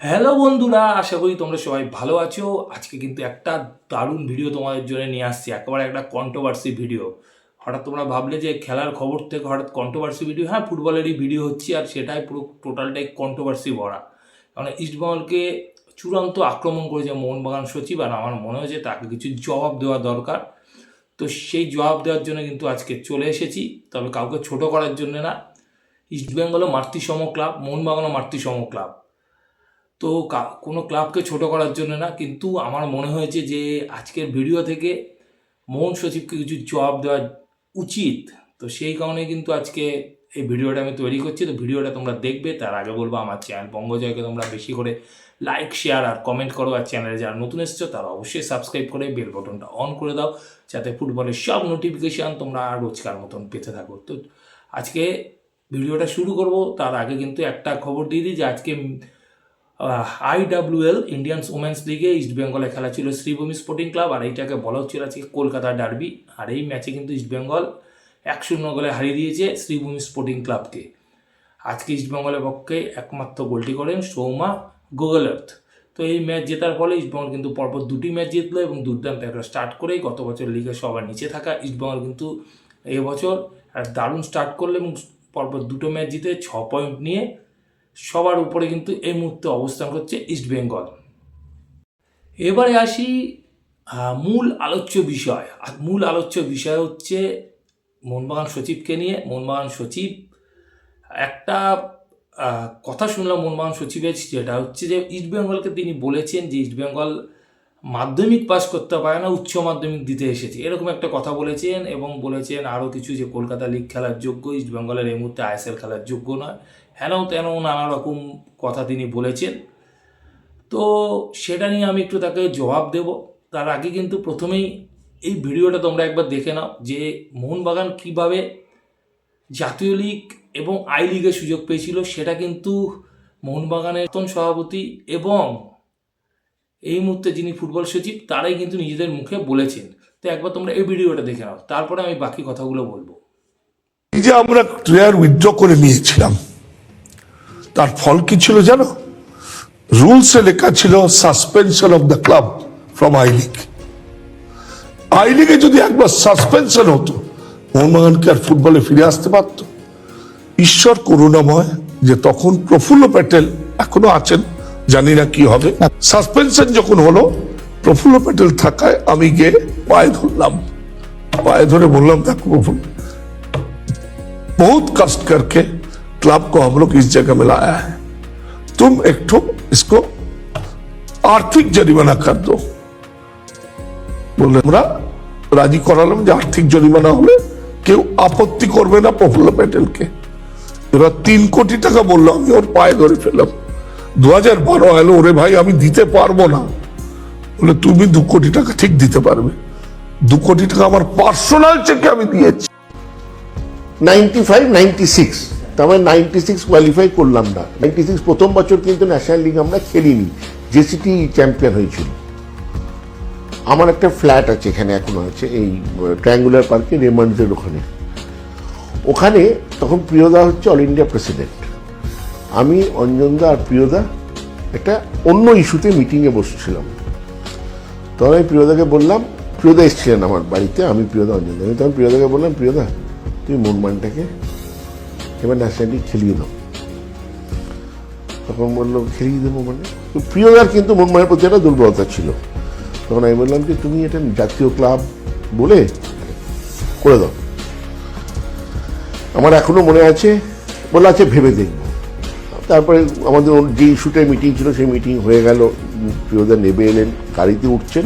Hello বন্ধুরা, আশা করি তোমরা সবাই ভালো আছো। আজকে কিন্তু একটা দারুণ ভিডিও তোমাদের জন্য নিয়ে আসছি, একেবারে একটা কন্ট্রোভার্সি ভিডিও হঠাৎ তোমরা ভাবলে যে খেলার খবর থেকে হঠাৎ কন্ট্রোভার্সি ভিডিও হ্যাঁ ফুটবলেরই ভিডিও হচ্ছে আর সেটাই পুরো টোটালটাই কন্ট্রোভার্সি ভরা। কারণ ইস্টবেঙ্গলকে চূড়ান্ত আক্রমণ করেছে মোহনবাগান সচিব আর আমার মনে হয়েছে তাকে কিছু জবাব দেওয়া দরকার। তো সেই জবাব দেওয়ার জন্য কিন্তু আজকে চলে এসেছি, তবে কাউকে ছোট করার জন্য না। ইস্টবেঙ্গলও মাতৃসম ক্লাব মোহনবাগানও মাতৃসম ক্লাব তো কোনো ক্লাবকে ছোট করার জন্য না, কিন্তু আমার মনে হয়েছে যে আজকের ভিডিও থেকে মোহন সচিবকে কিছু জবাব দেওয়া উচিত। তো সেই কারণে কিন্তু আজকে এই ভিডিওটা আমি তৈরি করছি। তো ভিডিওটা তোমরা দেখবে, তার আগে বলব আমার চ্যানেল বঙ্গজয়কে তোমরা বেশি করে লাইক, শেয়ার আর কমেন্ট করো। আর চ্যানেলে যারা নতুন এসছো, তারা অবশ্যই সাবস্ক্রাইব করে বেল বটনটা অন করে দাও, যাতে ফুটবলের সব নোটিফিকেশান তোমরা রোজকার মতন পেতে থাকো। তো আজকে ভিডিওটা শুরু করব, তার আগে কিন্তু একটা খবর দিয়ে দিই যে আজকে আইডাব্লিউএল ইন্ডিয়ান উমেন্স লিগে ইস্ট বেঙ্গলে খেলা ছিল শ্রীভূমি স্পোর্টিং ক্লাব আর এইটাকে বলা হচ্ছিল আজকে কলকাতা ডার্বি আর এই ম্যাচে কিন্তু ইস্ট বেঙ্গল এক শূন্য গোলে হারিয়ে দিয়েছে শ্রীভূমি স্পোর্টিং ক্লাবকে আজকে ইস্ট বেঙ্গলের পক্ষে একমাত্র গোলটি করেন সৌমা গোগলর্থ। তো এই ম্যাচ জেতার ফলে ইস্টবেঙ্গল কিন্তু পরপর দুটি ম্যাচ জিতলো এবং দুর্দান্ত একটা স্টার্ট করেই গত বছর লিগে সবার নিচে থাকা ইস্টবেঙ্গল কিন্তু এবছর দারুণ স্টার্ট করল এবং পরপর দুটো ম্যাচ জিতে ছ পয়েন্ট নিয়ে সবার উপরে কিন্তু এই মুহূর্তে অবস্থান করছে ইস্ট বেঙ্গল এবারে আসি মূল আলোচ্য বিষয়। আর মূল আলোচ্য বিষয় হচ্ছে মোহনবাগান সচিবকে নিয়ে। মোহনবাগান সচিব, একটা কথা শুনলাম মোহনবাগান সচিবের, যেটা হচ্ছে যে ইস্ট বেঙ্গলকে তিনি বলেছেন যে ইস্ট বেঙ্গল মাধ্যমিক পাস করতে পারে না, উচ্চ মাধ্যমিক দিতে এসেছে। এরকম একটা কথা বলেছেন এবং বলেছেন আরও কিছু যে কলকাতা লিগ খেলার যোগ্য ইস্ট বেঙ্গলের এই মুহূর্তে আইএসএল খেলার যোগ্য নয়। হেন তেন নানা রকম কথা তিনি বলেছেন। তো সেটা নিয়ে আমি একটু তাকে জবাব দেব। তার আগে কিন্তু প্রথমেই এই ভিডিওটা তোমরা একবার দেখে নাও যে মোহনবাগান কীভাবে জাতীয় লীগ এবং আই লিগের সুযোগ পেয়েছিল। সেটা কিন্তু মোহনবাগানের নতুন সভাপতি এবং এই মুহূর্তে যিনি ফুটবল সচিব, তারাই কিন্তু নিজেদের মুখে বলেছেন। তো একবার তোমরা এই ভিডিওটা দেখে নাও। তারপরে আমি বাকি কথাগুলো বলব। যে আমরা প্লেয়ার উইথড্র করে নিয়েছিলাম তার ফল কি ছিল জানো? এ লেখা ছিল suspension of the club from I league I লিগে যদি একবার সাসপেনশন হতো মোহনবাগানকে আর ফুটবলে ফিরে আসতে পারত। ঈশ্বর করুণাময় যে তখন প্রফুল্ল প্যাটেল এখনও আছেন, জানি না কি হবে। সাসপেনশন যখন হলো, প্রফুল্ল প্যাটেল থাকায় আমি গিয়ে পায়ে ধরলাম। পায়ে ধরে বললাম, দেখো প্রফুল্ল, বহুত কষ্ট করকে क्लब को हम लोग इस जगह में लाया है तुम एक ठो इसको आर्थिक जरिमाना कर दो বলে আমরা রাজি করালাম যে আর্থিক জরিমানা হলে কেউ আপত্তি করবে না প্রফুল্ল প্যাটেলকে এবার তিন কোটি টাকা বললো আমি ওর পায়ে ধরে ফেললাম দু হাজার বারো এলো ওরে ভাই আমি দিতে পারবো না বলে তুমি দু কোটি টাকা ঠিক দিতে পারবে দু কোটি টাকা আমার পার্সোনাল চেকে আমি দিয়েছি নাইনটি ফাইভ নাইনটি সিক্স তার মানে নাইনটি সিক্স কোয়ালিফাই করলাম না। নাইনটি সিক্স প্রথম বছর কিন্তু ন্যাশনাল লিগ আমরা খেলিনি জেসিটি চ্যাম্পিয়ন হয়েছিল। আমার একটা ফ্ল্যাট আছে এখানে এখনও আছে, এই ট্রায়াঙ্গুলার পার্কে রেমান্ডসের ওখানে। ওখানে তখন প্রিয়দা হচ্ছে অল ইন্ডিয়া প্রেসিডেন্ট আমি, অঞ্জনদা আর প্রিয়দা একটা অন্য ইস্যুতে মিটিংয়ে বসছিলাম। তখন আমি প্রিয়দাকে বললাম, প্রিয়দা এসেছিলেন আমার বাড়িতে, আমি প্রিয়দা, অঞ্জনদা। আমি তখন প্রিয়দাকে বললাম, প্রিয়দা তুমি মনমানটাকে এবার ন্যাশনাল খেলিয়ে দাও। তখন বলল, খেলিয়ে দেবো মানে? প্রিয়দার কিন্তু মনমানের প্রতি একটা দুর্বলতা ছিল। তখন আমি বললাম যে, তুমি এটা জাতীয় ক্লাব বলে করে দাও। আমার এখনও মনে আছে বলে আছে ভেবে দেখব। তারপরে আমাদের যে ইস্যুটাই মিটিং ছিল, সেই মিটিং হয়ে গেল। প্রিয়দা নেবে এলেন, গাড়িতে উঠছেন।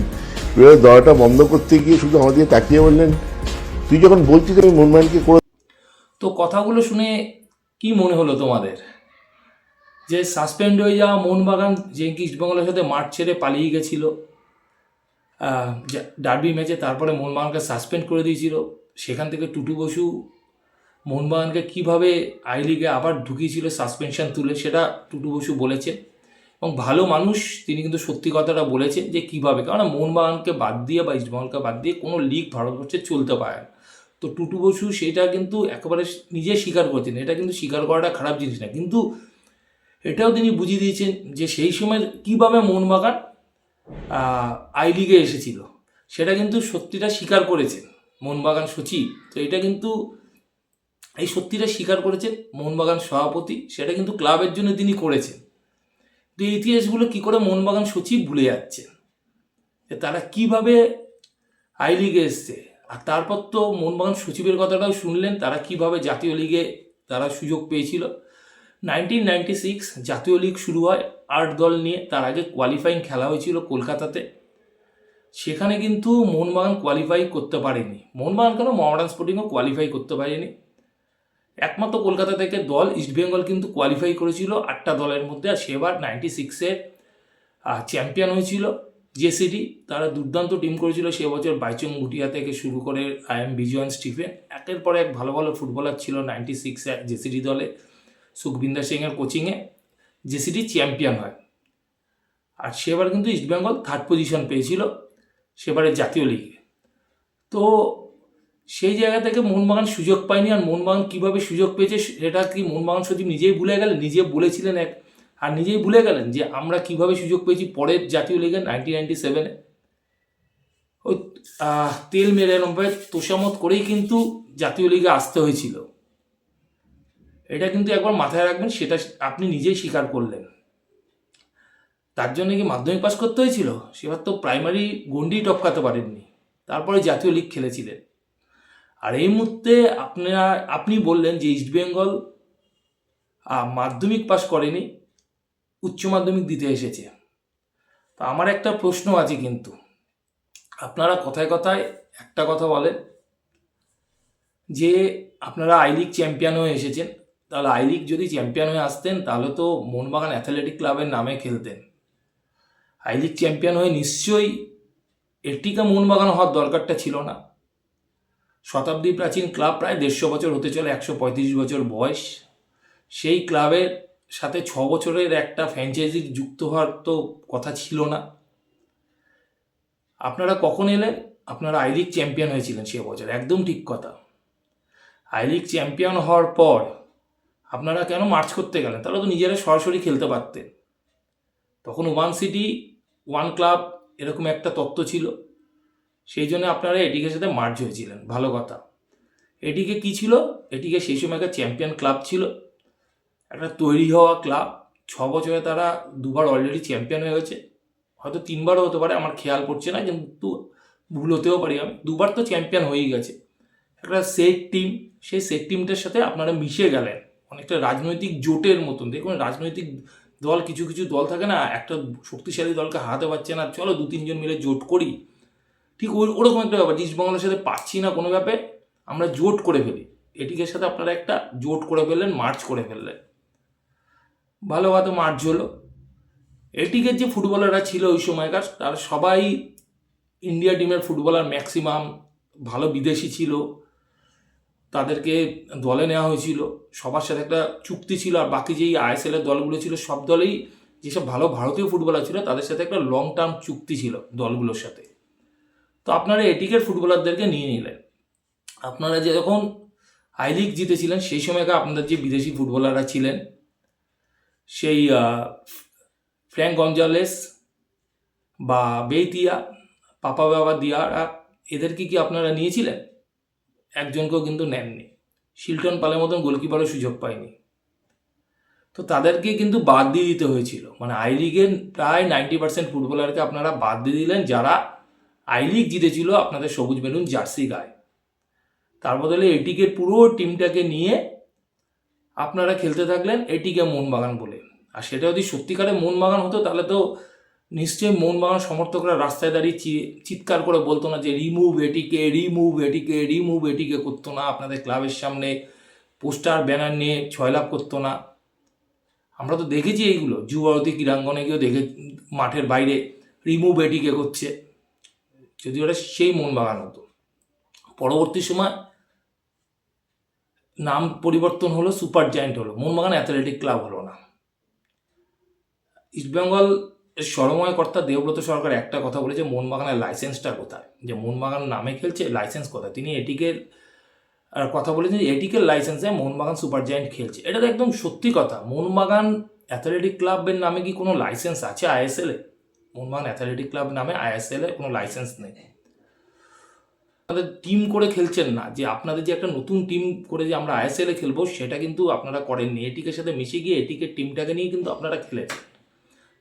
প্রিয়দা দরজাটা বন্ধ করতে গিয়ে শুধু আমাদের তাকিয়ে বললেন, তুই যখন বলছিস আমি মনমানকে করে তো কথাগুলো শুনে কি মনে হলো তোমাদের? যে সাসপেন্ড হয়ে যাওয়া মোহনবাগান যে ইস্টবেঙ্গলের সাথে মাঠ ছেড়ে পালিয়ে গেছিল ডার্বি ম্যাচে তারপরে মোহনবাগানকে সাসপেন্ড করে দিয়েছিল, সেখান থেকে টুটু বসু মোহনবাগানকে কীভাবে আই লিগে আবার ঢুকিয়েছিল সাসপেনশন তুলে, সেটা টুটু বসু বলেছে। এবং ভালো মানুষ, তিনি কিন্তু সত্যি কথাটা বলেছেন যে কীভাবে কারণ মোহনবাগানকে বাদ দিয়ে বা ইস্টবেঙ্গলকে বাদ দিয়ে কোনো লিগ ভারতবর্ষে চলতে পারে তো টুটু বসু সেটা কিন্তু একেবারে নিজে স্বীকার করছেন। এটা কিন্তু স্বীকার করাটা খারাপ জিনিস না। কিন্তু এটাও তিনি বুঝিয়ে দিয়েছেন যে সেই সময় কীভাবে মোহনবাগান আই লিগে এসেছিল, সেটা কিন্তু সত্যিটা স্বীকার করেছেন মোহনবাগান সচিব। তো এটা কিন্তু এই সত্যিটা স্বীকার করেছেন মোহনবাগান সভাপতি, সেটা কিন্তু ক্লাবের জন্য তিনি করেছেন। তো এই ইতিহাসগুলো কী করে মোহনবাগান সচিব ভুলে যাচ্ছেন? তারা কীভাবে আই লিগে এসছে? আর তারপর তো মোহনবাগান সচিবের কথাটাও শুনলেন, তারা কীভাবে জাতীয় লিগে তারা সুযোগ পেয়েছিল। নাইনটিন নাইনটি সিক্স জাতীয় লিগ শুরু হয় আট দল নিয়ে, তার আগে কোয়ালিফাইং খেলা হয়েছিল কলকাতাতে। সেখানে কিন্তু মোহনবাগান কোয়ালিফাই করতে পারেনি। মোহনবাগান কেন? মহারান স্পোর্টিংও কোয়ালিফাই করতে পারেনি। একমাত্র কলকাতা থেকে দল ইস্টবেঙ্গল কিন্তু কোয়ালিফাই করেছিল আটটা দলের মধ্যে, আর সেবার নাইনটি সিক্সের চ্যাম্পিয়ন হয়েছিল। জেসিডি তারা দুর্দান্ত টিম করেছিল সে বছর বাইচুং ভুটিয়া থেকে শুরু করে আই এম বিজয়ন স্টিফেন। একের পর এক ভালো ভালো ফুটবলার ছিল নাইনটি সিক্সে জেসিডি দলে সুখবিন্দর সিংয়ের কোচিংয়ে জেসিডি চ্যাম্পিয়ন হয়। আর সেবার কিন্তু ইস্টবেঙ্গল থার্ড পজিশন পেয়েছিল সেবারে জাতীয় লিগে তো সেই জায়গা থেকে মোহনবাগান সুযোগ পায়নি। আর মোহনবাগান কীভাবে সুযোগ পেয়েছে সেটা কি মোহনবাগান সচিব নিজেই ভুলে গেলেন নিজে বলেছিলেন এক আর নিজেই ভুলে গেলেন যে আমরা কীভাবে সুযোগ পেয়েছি পরের জাতীয় লিগে নাইনটিন নাইনটি সেভেনে ওই তেল মেরে নম্বরে তোষামত করেই কিন্তু জাতীয় লিগে আসতে হয়েছিল। এটা কিন্তু একবার মাথায় রাখবেন, সেটা আপনি নিজেই স্বীকার করলেন। তার জন্য কি মাধ্যমিক পাস করতে হয়েছিল? সেবার তো প্রাইমারি গন্ডি টপকাতে পারেননি। তারপরে জাতীয় লিগ খেলেছিলেন। আর এই মুহূর্তে আপনারা, আপনি বললেন যে ইস্টবেঙ্গল মাধ্যমিক পাস করেনি। উচ্চ মাধ্যমিক দিতে এসেছে। তো আমার একটা প্রশ্ন আছে কিন্তু। আপনারা কথায় কথায় একটা কথা বলেন যে আপনারা আই লিগ চ্যাম্পিয়ন হয়ে এসেছেন। তাহলে আই লিগ যদি চ্যাম্পিয়ন হয়ে আসতেন, তাহলে তো মোহনবাগান অ্যাথলেটিক ক্লাবের নামে খেলতেন। আই লিগ চ্যাম্পিয়ন হয়ে নিশ্চয়ই এটিকা মোহনবাগান হওয়ার দরকারটা ছিল না। শতাব্দী প্রাচীন ক্লাব প্রায় দেড়শো বছর হতে চলে, একশো পঁয়ত্রিশ বছর বয়স। সেই ক্লাবের সাথে ছ বছরের একটা ফ্র্যাঞ্চাইজি যুক্ত হওয়ার তো কথা ছিল না। আপনারা কখন এলেন আপনারা আই লিগ চ্যাম্পিয়ন হয়েছিলেন সে বছর, একদম ঠিক কথা। আই লিগ চ্যাম্পিয়ন হওয়ার পর আপনারা কেন মার্চ করতে গেলেন? তাহলে তো নিজেরা সরাসরি খেলতে পারতেন। তখন ওয়ান সিটি ওয়ান ক্লাব এরকম একটা তত্ত্ব ছিল। সেই জন্য আপনারা এটিকে সাথে মার্চ হয়েছিলেন, ভালো কথা। এটিকে কি ছিল? এটিকে সেই সময় একটা চ্যাম্পিয়ন ক্লাব ছিল। একটা তৈরি হওয়া ক্লাব ছ বছরে তারা দুবার অলরেডি চ্যাম্পিয়ন হয়ে গেছে। হয়তো তিনবারও হতে পারে, আমার খেয়াল পড়ছে না কিন্তু ভুল হতেও পারি আমি। দুবার তো চ্যাম্পিয়ন হয়েই গেছে। একটা সেট টিম সেই সেট টিমটার সাথে আপনারা মিশে গেলেন। অনেকটা রাজনৈতিক জোটের মতন। দেখুন, রাজনৈতিক দল, কিছু কিছু দল থাকে না, একটা শক্তিশালী দলকে হাতে পারছে না, চলো দু, তিনজন মিলে জোট করি। ঠিক ওই, ওরকম একটা ব্যাপার। ইস্টবেঙ্গলের সাথে পাচ্ছি না কোনো ব্যাপারে, আমরা জোট করে ফেলি। এটিকের সাথে আপনারা একটা জোট করে ফেললেন মার্চ করে ফেললেন। ভালো কথা মার্চ হলো। এটিকের যে ফুটবলাররা ছিল ওই সময়কার, তার সবাই ইন্ডিয়া টিমের ফুটবলার ম্যাক্সিমাম, ভালো বিদেশি ছিল, তাদেরকে দলে নেওয়া হয়েছিল, সবার সাথে একটা চুক্তি ছিল, আর বাকি যেই আইএসএল এর দলগুলো ছিল, সব দলেই যেসব ভালো ভারতীয় ফুটবলার ছিল, তাদের সাথে একটা লং টার্ম চুক্তি ছিল দলগুলোর সাথে। তো আপনারা এটিকের ফুটবলারদেরকে নিয়ে নিলেন। আপনারা যে যখন আই লিগ জিতেছিলেন, সেই সময়কার আপনাদের যে বিদেশি ফুটবলাররা ছিলেন সেই ফ্র্যাঙ্ক গঞ্জালেস বা বেইতিয়া, পাপা বাবা দিয়ারা এদেরকে কি আপনারা নিয়েছিলেন? একজনকেও কিন্তু নেননি। শিলটন পালের মতন গোলকিপারও সুযোগ পায়নি। তো তাদেরকে কিন্তু বাদ দিয়ে দিতে হয়েছিল। মানে আই লিগের প্রায় নাইনটি পার্সেন্ট ফুটবলারকে আপনারা বাদ দিয়ে দিলেন যারা আই লিগ জিতেছিল আপনাদের সবুজ বেলুন জার্সি গায়ে। তার বদলে এটিকে পুরো টিমটাকে নিয়ে আপনারা খেলতে থাকলেন এটিকে মোহনবাগান বলে। আর সেটা যদি সত্যিকারে মোহনবাগান হতো, তাহলে তো নিশ্চয়ই মোহনবাগান সমর্থকরা রাস্তায় দাঁড়িয়ে চিৎকার করে বলতো না যে, রিমুভ এটিকে রিমুভ এটিকে রিমুভ এটিকে করতো না। আপনাদের ক্লাবের সামনে পোস্টার, ব্যানার নিয়ে ছয়লাভ করতো না। আমরা তো দেখেছি এইগুলো। যুবভারতী ক্রীড়াঙ্গনে গিয়েও দেখে, মাঠের বাইরে রিমুভ এটিকে করছে। যদি ওটা সেই মোহনবাগান হতো। পরবর্তী সময় নাম পরিবর্তন হলো, সুপার জায়েন্ট হলো। মোহনবাগান অ্যাথলেটিক ক্লাব হলো না। ইস্টবেঙ্গল সরময় কর্তা দেবব্রত সরকার একটা কথা বলেছে মোহনবাগানের লাইসেন্সটা কোথায়? যে মোহনবাগান নামে খেলছে, লাইসেন্স কোথায়? তিনি এটিকে আর কথা বলেছেন যে এটিকের লাইসেন্সে মোহনবাগান সুপার জায়েন্ট খেলছে। এটা তো একদম সত্যি কথা। মোহনবাগান অ্যাথলেটিক ক্লাবের নামে কি কোনো লাইসেন্স আছে আইএসএলে মোহনবাগান অ্যাথলেটিক ক্লাব নামে আইএসএলে কোনো লাইসেন্স নেই। আপনাদের টিম করে খেলছেন না, যে আপনাদের যে একটা নতুন টিম করে যে আমরা আইএসএলে খেলব, সেটা কিন্তু আপনারা করেননি। এটিকে সাথে মিশে গিয়ে এটিকে টিমটাকে নিয়ে কিন্তু আপনারা খেলেছেন।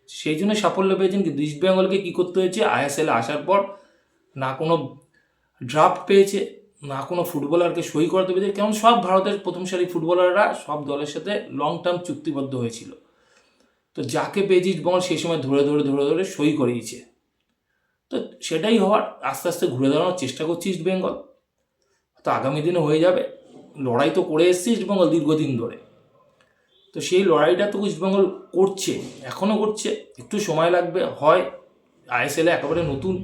সেই জন্য সাফল্য পেয়েছেন কিন্তু ইস্ট বেঙ্গলকে কী করতে হয়েছে? আইএসএলে আসার পর না কোনো ড্রাফট পেয়েছে, না কোনো ফুটবলারকে সই করাতে পেরেছে। কারণ সব ভারতের প্রথম সারি ফুটবলাররা সব দলের সাথে লং টার্ম চুক্তিবদ্ধ হয়েছিল। তো যাকে পেয়েছে ইস্ট বেঙ্গল সেই সময় ধরে ধরে ধরে ধরে সই করিয়েছে। তো সেটাই হওয়ার আস্তে আস্তে ঘুরে দাঁড়ানোর চেষ্টা করছে ইস্ট বেঙ্গল তো আগামী দিনে হয়ে যাবে। লড়াই তো করে এসছে ইস্ট বেঙ্গল দীর্ঘদিন ধরে। তো সেই লড়াইটা তো ইস্টবেঙ্গল করছে, এখনও করছে। একটু সময় লাগবে, হয় আইএসএলে একেবারে নতুন,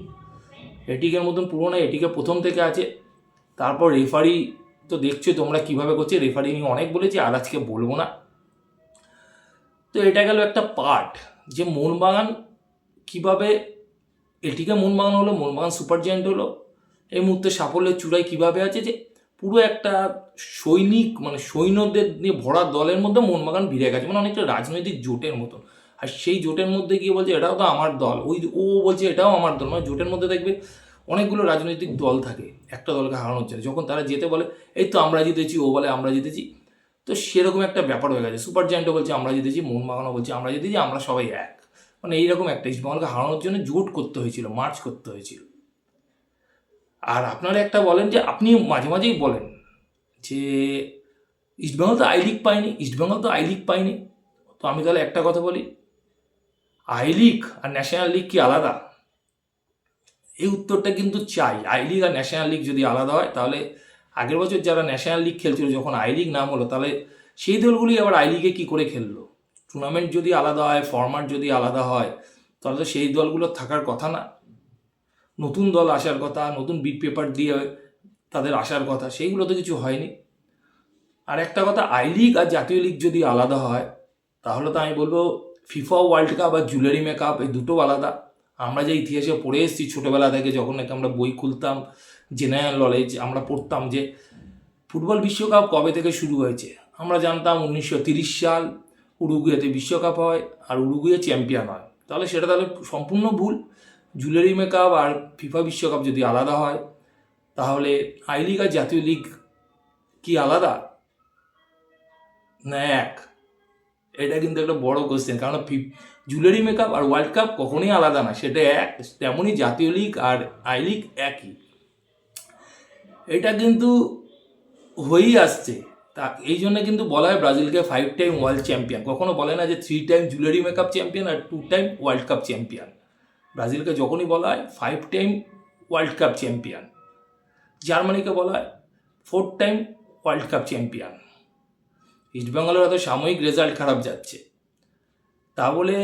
এটিকের মতন পুরোনো, এটিকে প্রথম থেকে আছে। তারপর রেফারি তো দেখছ তোমরা কীভাবে করছে। রেফারি নিয়ে অনেক বলেছি, আর আজকে বলব না। তো এটা গেল একটা পার্ট যে মোহনবাগান কীভাবে এটিকে মোহনবাগান হলো মোহনবাগান সুপার জায়েন্ট হলো। এই মুহূর্তে সাফল্যের চূড়ায় কীভাবে আছে যে, পুরো একটা সৈনিক মানে সৈন্যদের নিয়ে ভরা দলের মধ্যে মোহনবাগান ভিড়ে গেছে মানে অনেকটা রাজনৈতিক জোটের মতন। আর সেই জোটের মধ্যে গিয়ে বলছে, এটাও তো আমার দল। ওই ও বলছে, এটাও আমার দল। মানে জোটের মধ্যে দেখবে অনেকগুলো রাজনৈতিক দল থাকে, একটা দলকে হারানোর জন্য। যখন তারা যেতে বলে, এই তো আমরা জিতেছি। ও বলে, আমরা জিতেছি। তো সেরকম একটা ব্যাপার হয়ে গেছে। সুপার জায়েন্টও বলছে, আমরা জিতেছি। মোহনবাগানও বলছে, আমরা জিতেছি, আমরা সবাই এক। মানে এইরকম একটা ইস্টবেঙ্গলকে হারানোর জন্য জোট করতে হয়েছিল মার্চ করতে হয়েছিল। আর আপনারা একটা বলেন যে, আপনি মাঝে মাঝেই বলেন যে ইস্টবেঙ্গল তো আই লিগ পায়নি ইস্টবেঙ্গল তো আই লিগ পায়নি তো আমি তাহলে একটা কথা বলি আই লিগ আর ন্যাশনাল লিগ কি আলাদা? এই উত্তরটা কিন্তু চাই আই লিগ আর ন্যাশনাল লিগ যদি আলাদা হয়, তাহলে আগের বছর যারা ন্যাশনাল লিগ খেলছিল, যখন আই লিগ নাম হলো, তাহলে সেই দলগুলি আবার আই লিগে কী করে খেললো? টুর্নামেন্ট যদি আলাদা হয় ফরম্যাট যদি আলাদা হয়, তাহলে তো সেই দলগুলো থাকার কথা না। নতুন দল আসার কথা, নতুন বিট পেপার দিয়ে তাদের আসার কথা সেইগুলো তো কিছু হয়নি। আর একটা কথা আই লিগ আর জাতীয় লিগ যদি আলাদা হয়, তাহলে তো আমি বলব ফিফা ওয়ার্ল্ড কাপ আর জুয়েলারি কাপ এই দুটো আলাদা। আমরা যে ইতিহাসে পড়ে এসেছি ছোটোবেলা থেকে, যখন নাকি আমরা বই খুলতাম জেনারেল নলেজ আমরা পড়তাম যে ফুটবল বিশ্বকাপ কবে থেকে শুরু হয়েছে? আমরা জানতাম উনিশশো সাল উরুগুয়েতে বিশ্বকাপ হয় আর উরুগুয়ে চ্যাম্পিয়ন হয়। তাহলে সেটা তাহলে সম্পূর্ণ ভুল। জুয়েলারি মেকআপ আর ফিফা বিশ্বকাপ যদি আলাদা হয়, তাহলে আই লিগ আর জাতীয় লিগ কি আলাদা? না, এক। এটা কিন্তু একটা বড় কোশ্চেন কারণ জুয়েলারি মেকআপ আর ওয়ার্ল্ড কাপ কখনোই আলাদা না, সেটা এক তেমনই জাতীয় লিগ আর আই লিগ একই। এটা কিন্তু হয়েই আসছে। তা এই জন্য কিন্তু বলা হয় ব্রাজিলকে ফাইভ টাইম ওয়ার্ল্ড চ্যাম্পিয়ন কখনো বলে না যে three time jewellery makeup champion আর two time world cup champion ব্রাজিলকে যখনই বলা হয় five time world cup champion জার্মানিকে বলা হয় four time world cup champion ইস্টবেঙ্গলের হয়তো সাময়িক রেজাল্ট খারাপ যাচ্ছে। তা বলে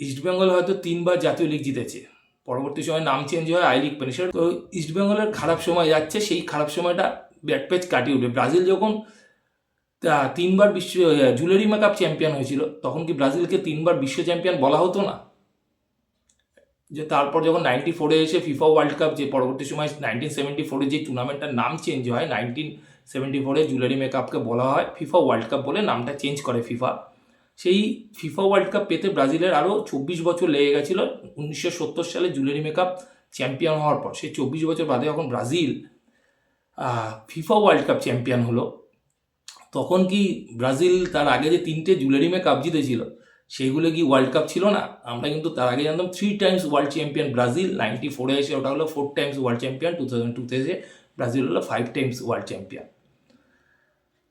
ইস্টবেঙ্গল হয়তো তিনবার জাতীয় লিগ জিতেছে। পরবর্তী সময় নাম চেঞ্জ হয় আই লিগ পেনে সেটা তো ইস্টবেঙ্গলের খারাপ সময় যাচ্ছে, সেই খারাপ সময়টা ব্যাট পেজ কাটিয়ে উঠবে ব্রাজিল যখন তিনবার বিশ্ব জুয়েলারি মেকআপ চ্যাম্পিয়ন হয়েছিল, তখন কি ব্রাজিলকে তিনবার বিশ্ব চ্যাম্পিয়ন বলা হতো না? যে তারপর যখন নাইনটি ফোরে এসে ফিফা ওয়ার্ল্ড কাপ যে পরবর্তী সময় নাইনটিন সেভেন্টি ফোরে যে টুর্নামেন্টটার নাম চেঞ্জ হয় নাইনটিন সেভেন্টি ফোরে জুয়েলারি মেকআপকে বলা হয় ফিফা ওয়ার্ল্ড কাপ বলে নামটা চেঞ্জ করে ফিফা সেই ফিফা ওয়ার্ল্ড কাপ পেতে ব্রাজিলের আরও চব্বিশ বছর লেগে গেছিল, উনিশশো সত্তর সালে জুয়েলারি মেকআপ চ্যাম্পিয়ন হওয়ার পর। সেই চব্বিশ বছর বাদে এখন Brazil FIFA world cup champion হলো। তখন কি ব্রাজিল তার আগে যে তিনটে জুয়েলারি মেকআপ জিতেছিল সেইগুলো কি ওয়ার্ল্ড কাপ ছিল না? আমরা কিন্তু তার আগে জানতাম three times world champion Brazil ninety ফোরে এসে ওটা হলো four times world champion two thousand টুতে এসে ব্রাজিল হলো ফাইভ টাইমস ওয়ার্ল্ড চ্যাম্পিয়ন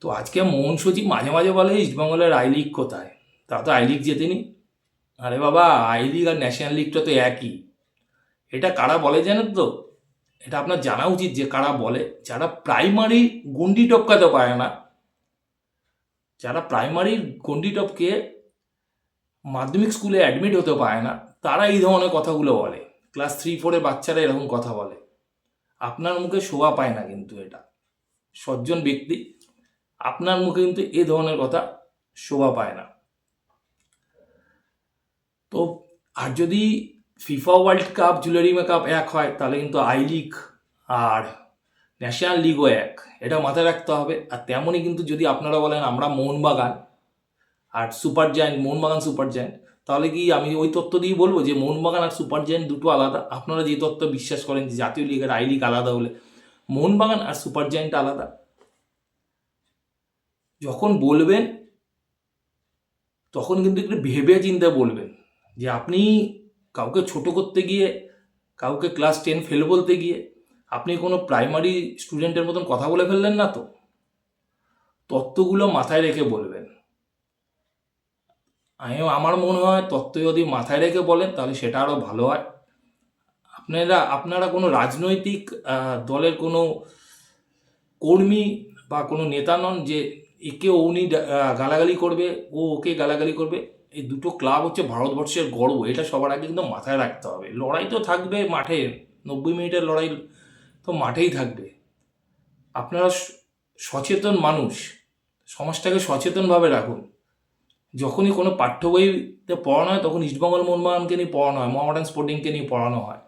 তো আজকে মোহন সচিব মাঝে মাঝে বলে ইস্টবেঙ্গলের আই লিগ কোথায়? তা তো আই লিগ জেতেনি। আরে বাবা আই লিগ আর ন্যাশনাল লিগটা তো একই। এটা কারা বলে জানেন তো? এটা আপনার জানা উচিত যে কারা বলে। যারা প্রাইমারি গন্ডি টপকাতে পারে না, যারা প্রাইমারির গন্ডি টপকে মাধ্যমিক স্কুলে অ্যাডমিট হতে পারে না, তারা এই ধরনের কথাগুলো বলে। ক্লাস থ্রি ফোরের বাচ্চারা এরকম কথা বলে। আপনার মুখে শোভা পায় না কিন্তু এটা। সজ্জন ব্যক্তি, আপনার মুখে কিন্তু এ ধরনের কথা শোভা পায় না। তো, আর যদি FIFA world cup jewellery makeup এক হয়, তাহলে কিন্তু আই লিগ আর ন্যাশনাল লিগও এক। এটা মাথায় রাখতে হবে। আর তেমনই কিন্তু যদি আপনারা বলেন আমরা মোহনবাগান আর super giant Mohun Bagan super giant তাহলে কি আমি ওই তত্ত্ব দিয়ে বলব যে মোহনবাগান আর সুপার জায়ান্ট দুটো আলাদা? আপনারা যে তত্ত্ব বিশ্বাস করেন যে জাতীয় লিগ আর আই লিগ আলাদা হলে। মোহনবাগান আর সুপার জায়ান্ট আলাদা। যখন বলবেন, তখন কিন্তু একটু ভেবে চিন্তা বলবেন যে আপনি কাউকে ছোট করতে গিয়ে, কাউকে ক্লাস টেন ফেল বলতে গিয়ে, আপনি কোনো প্রাইমারি স্টুডেন্টের মতন কথা বলে ফেললেন না তো? তত্ত্বগুলো মাথায় রেখে বলবেন। আমি আমার মনে হয় তত্ত্ব যদি মাথায় রেখে বলেন, তাহলে সেটা আরও ভালো হয়। আপনারা আপনারা কোনো রাজনৈতিক দলের কোনো কর্মী বা কোনো নেতা নন যে একে উনি গালাগালি করবে, ও ওকে গালাগালি করবে। এই দুটো ক্লাব হচ্ছে ভারতবর্ষের গর্ব, এটা সবার আগে কিন্তু মাথায় রাখতে হবে। লড়াই তো থাকবে মাঠে, নব্বই মিনিটের লড়াই তো মাঠেই থাকবে। আপনারা সচেতন মানুষ, সমাজটাকে সচেতনভাবে রাখুন। যখনই কোনো পাঠ্য বইতে পড়ানো হয়, তখন ইস্টবেঙ্গল মোহনবাগানকে নিয়ে পড়ানো হয় মোহামেডান স্পোর্টিংকে নিয়ে পড়ানো হয়।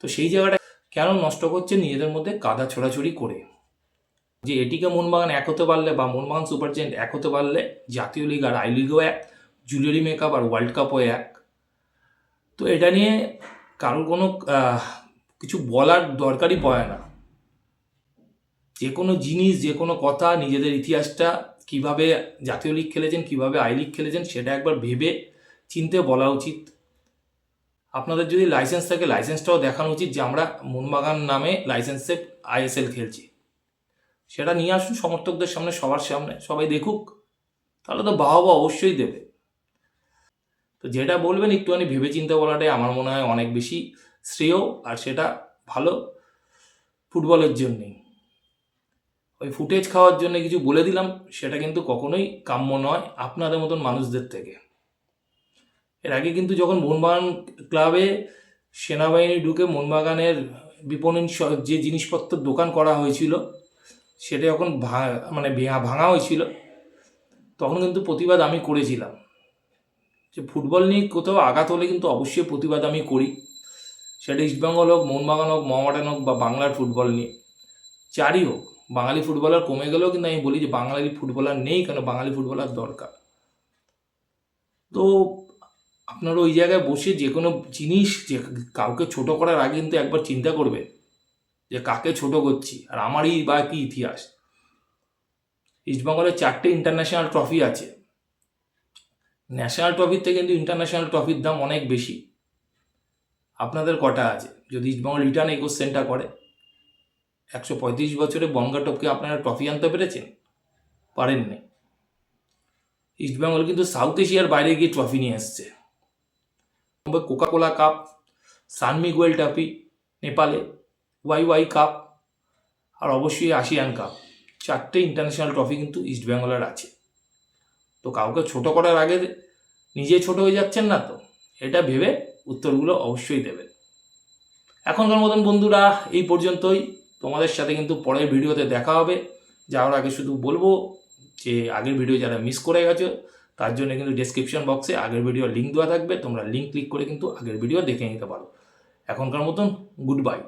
তো সেই জায়গাটা কেন নষ্ট করছে? নিজেদের মধ্যে কাদা ছোড়াছড়ি করে। যে এটিকে মোহনবাগান এক হতে পারলে বা মোহনবাগান সুপার জায়েন্ট এক হতে পারলে জাতীয় লিগ আর আই লিগও এক, জুলিয়ারি মেকআপ আর ওয়ার্ল্ড কাপও এক। তো এটা নিয়ে কারোর কোনো কিছু বলার দরকারই পড়ে না। যে কোনো জিনিস, যে কোনো কথা নিজেদের ইতিহাসটা কীভাবে জাতীয় লিগ খেলেছেন, কীভাবে আই লিগ খেলেছেন, সেটা একবার ভেবে চিনতে বলা উচিত। আপনাদের যদি লাইসেন্স থাকে লাইসেন্সটাও দেখানো উচিত যে আমরা মোহনবাগান নামে লাইসেন্সে আইএসএল খেলছি। সেটা নিয়ে আসুন, সমর্থকদের সামনে, সবার সামনে, সবাই দেখুক। তাহলে তো বাহবা অবশ্যই দেবে। তো যেটা বলবেন, একটুখানি ভেবে চিন্তে বলাটাই আমার মনে হয় অনেক বেশি শ্রেয়, আর সেটা ভালো ফুটবলের জন্যেই। ওই ফুটেজ খাওয়ার জন্য কিছু বলে দিলাম, সেটা কিন্তু কখনোই কাম্য নয় আপনাদের মতন মানুষদের থেকে। এর আগে কিন্তু যখন মোহনবাগান ক্লাবে সেনাবাহিনী ঢুকে মোহনবাগানের বিপণন যে জিনিসপত্র দোকান করা হয়েছিল সেটা যখন ভা- মানে ভেঙা- ভাঙা হয়েছিল, তখন কিন্তু প্রতিবাদ আমি করেছিলাম। যে ফুটবল নিয়ে কোথাও আঘাত হলে কিন্তু অবশ্যই প্রতিবাদ আমি করি। সেটা ইস্টবেঙ্গল হোক, মোহনবাগান হোক, মোহামেডান হোক বা বাংলার ফুটবল নিয়ে। চারই হোক, বাঙালি ফুটবলার কমে গেলেও কিন্তু আমি বলি যে বাঙালি ফুটবলার নেই কেন? বাঙালি ফুটবলার দরকার। তো আপনারা ওই জায়গায় বসে যে কোনো জিনিস যে, কাউকে ছোট করার আগে কিন্তু একবার চিন্তা করবে যে কাকে ছোট করছি, আর আমারই বা কি ইতিহাস। ইস্টবেঙ্গলের চারটে ইন্টারন্যাশনাল ট্রফি আছে। ন্যাশনাল ট্রফির থেকে কিন্তু ইন্টারন্যাশনাল ট্রফির দাম অনেক বেশি। আপনাদের কটা আছে? যদি ইস্টবেঙ্গল রিটার্ন এই কোশ্চেনটা করে, একশো পঁয়ত্রিশ বছরে বনগা টপকে আপনারা ট্রফি আনতে পেরেছেন? পারেননি। ইস্টবেঙ্গল কিন্তু সাউথ এশিয়ার বাইরে গিয়ে ট্রফি নিয়ে এসছে। Coca Cola cup San Miguel trophy নেপালে ওয়াই ওয়াই কাপ আর অবশ্যই আসিয়ান কাপ চারটে ইন্টারন্যাশনাল ট্রফি কিন্তু ইস্ট বেঙ্গলের আছে। তো কাউকে ছোট করার আগে নিজে ছোট হয়ে যাচ্ছেন না তো? এটা ভেবে উত্তরগুলো অবশ্যই দেবেন। এখনকার মতন বন্ধুরা, এই পর্যন্তই। তোমাদের সাথে কিন্তু পরের ভিডিওতে দেখা হবে। যাওয়ার আগে শুধু বলব যে, আগের ভিডিও যারা মিস করে গেছো, তার জন্য কিন্তু ডেসক্রিপশন বক্সে আগের ভিডিও লিঙ্ক দেওয়া থাকবে। তোমরা লিঙ্ক ক্লিক করে কিন্তু আগের ভিডিও দেখে নিতে পারো। এখনকার মতন গুড বাই